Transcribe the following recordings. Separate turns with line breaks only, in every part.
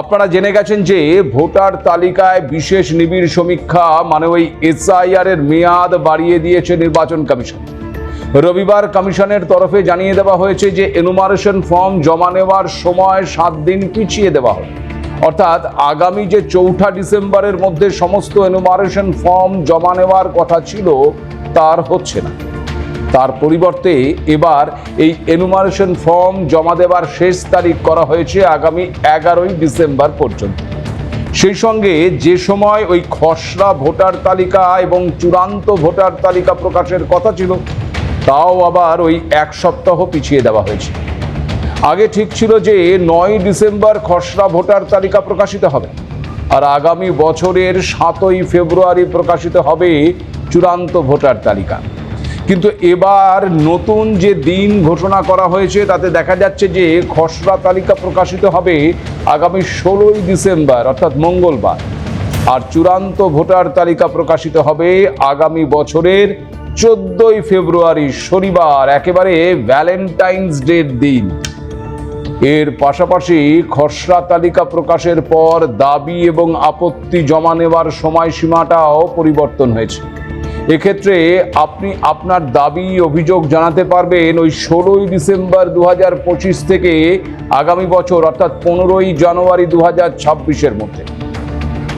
আপনারা জেনে গেছেন যে ভোটার তালিকায় বিশেষ নিবিড় সমীক্ষা মানে ওই এসআইআর এর মেয়াদ বাড়িয়ে দিয়েছে নির্বাচন কমিশন। রবিবার কমিশনের তরফে জানিয়ে দেওয়া হয়েছে যে এনুমারেশন ফর্ম জমা নেওয়ার সময় সাত দিন পিছিয়ে দেওয়া হবে। অর্থাৎ আগামী যে চৌঠা ডিসেম্বরের মধ্যে সমস্ত এনুমারেশন ফর্ম জমা নেওয়ার কথা ছিল, তার হচ্ছে না। তার পরিবর্তে এবার এই এনুমারেশন ফর্ম জমা দেওয়ার শেষ তারিখ করা হয়েছে আগামী এগারোই ডিসেম্বর পর্যন্ত। সেই সঙ্গে যে সময় ওই খসড়া ভোটার তালিকা এবং চূড়ান্ত ভোটার তালিকা প্রকাশের কথা ছিল, তাও আবার ওই এক সপ্তাহ পিছিয়ে দেওয়া হয়েছে। আগে ঠিক ছিল যে নয় ডিসেম্বর খসড়া ভোটার তালিকা প্রকাশিত হবে, আর আগামী বছরের সাতই ফেব্রুয়ারি প্রকাশিত হবে চূড়ান্ত ভোটার তালিকা। কিন্তু এবার নতুন যে দিন ঘোষণা করা হয়েছে, তাতে দেখা যাচ্ছে যে খসড়া তালিকা প্রকাশিত হবে আগামী ষোলোই ডিসেম্বর, অর্থাৎ মঙ্গলবার। আর চূড়ান্ত ভোটার তালিকা প্রকাশিত হবে আগামী বছরের চোদ্দই ফেব্রুয়ারি, শনিবার, একেবারে ভ্যালেন্টাইন্স ডের দিন। এর পাশাপাশি খসড়া তালিকা প্রকাশের পর দাবি এবং আপত্তি জমা নেওয়ার সময়সীমাটাও পরিবর্তন হয়েছে। এক্ষেত্রে আপনি আপনার দাবি, অভিযোগ জানাতে পারবেন ওই ষোলোই ডিসেম্বর দু থেকে আগামী বছর, অর্থাৎ পনেরোই জানুয়ারি দু হাজার ছাব্বিশের মধ্যে।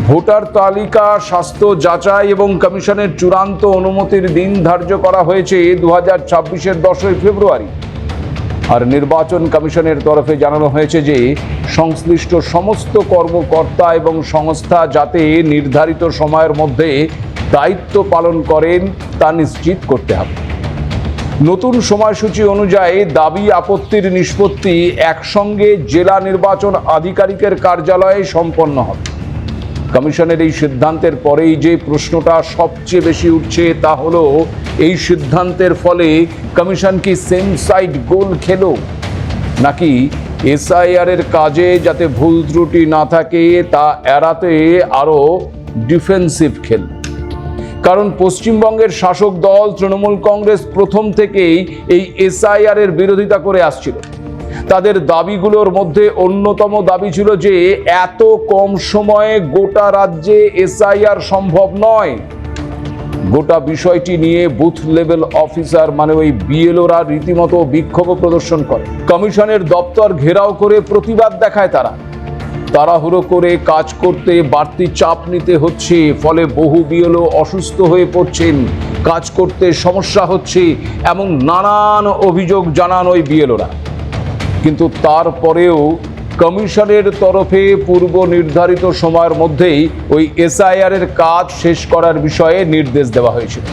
ভোটার তালিকা, স্বাস্থ্য যাচাই এবং কমিশনের চূড়ান্ত অনুমতির দিন ধার্য করা হয়েছে দু হাজার ছাব্বিশের দশই ফেব্রুয়ারি। আর নির্বাচন কমিশনের তরফে জানানো হয়েছে যে, সংশ্লিষ্ট সমস্ত কর্মকর্তা এবং সংস্থা যাতে নির্ধারিত সময়ের মধ্যে দায়িত্ব পালন করেন তা নিশ্চিত করতে হবে। নতুন সময়সূচি অনুযায়ী দাবি আপত্তির নিষ্পত্তি একসঙ্গে জেলা নির্বাচন আধিকারিকের কার্যালয়ে সম্পন্ন হবে। কমিশনের এই সিদ্ধান্তের পরেই যে প্রশ্নটা সবচেয়ে বেশি উঠছে তা হলো, এই সিদ্ধান্তের ফলে কমিশন কি সেম সাইড গোল খেলো? নাকি এসআইআর এর কাজে যাতে ভুল ত্রুটি না থাকে তা এড়াতে আরও ডিফেন্সিভ খেল কারণ পশ্চিমবঙ্গের শাসক দল তৃণমূল কংগ্রেস প্রথম থেকেই এই এসআইআর এর বিরোধিতা করে আসছিল। তাদের দাবিগুলোর মধ্যে অন্যতম দাবি ছিল যে এত কম সময়ে গোটা রাজ্যে এসআইআর সম্ভব নয়। গোটা বিষয়টি নিয়ে বুথ লেভেল অফিসার মানে ওই বিএলওরা রীতিমতো বিক্ষোভ প্রদর্শন করে। কমিশনের দপ্তর ঘেরাও করে প্রতিবাদ দেখায় তারা। তাড়াহুড়ো করে কাজ করতে বাড়তি চাপ নিতে হচ্ছে, ফলে বহু বিএলও অসুস্থ হয়ে পড়ছেন। কাজ করতে সমস্যা হচ্ছে, এমন নানান অভিযোগ জানান ওই বিএলওরা। কিন্তু তারপরেও কমিশনের তরফে পূর্ব নির্ধারিত সময়ের মধ্যেই ওই এসআইআর এর কাজ শেষ করার বিষয়ে নির্দেশ দেওয়া হয়েছিল।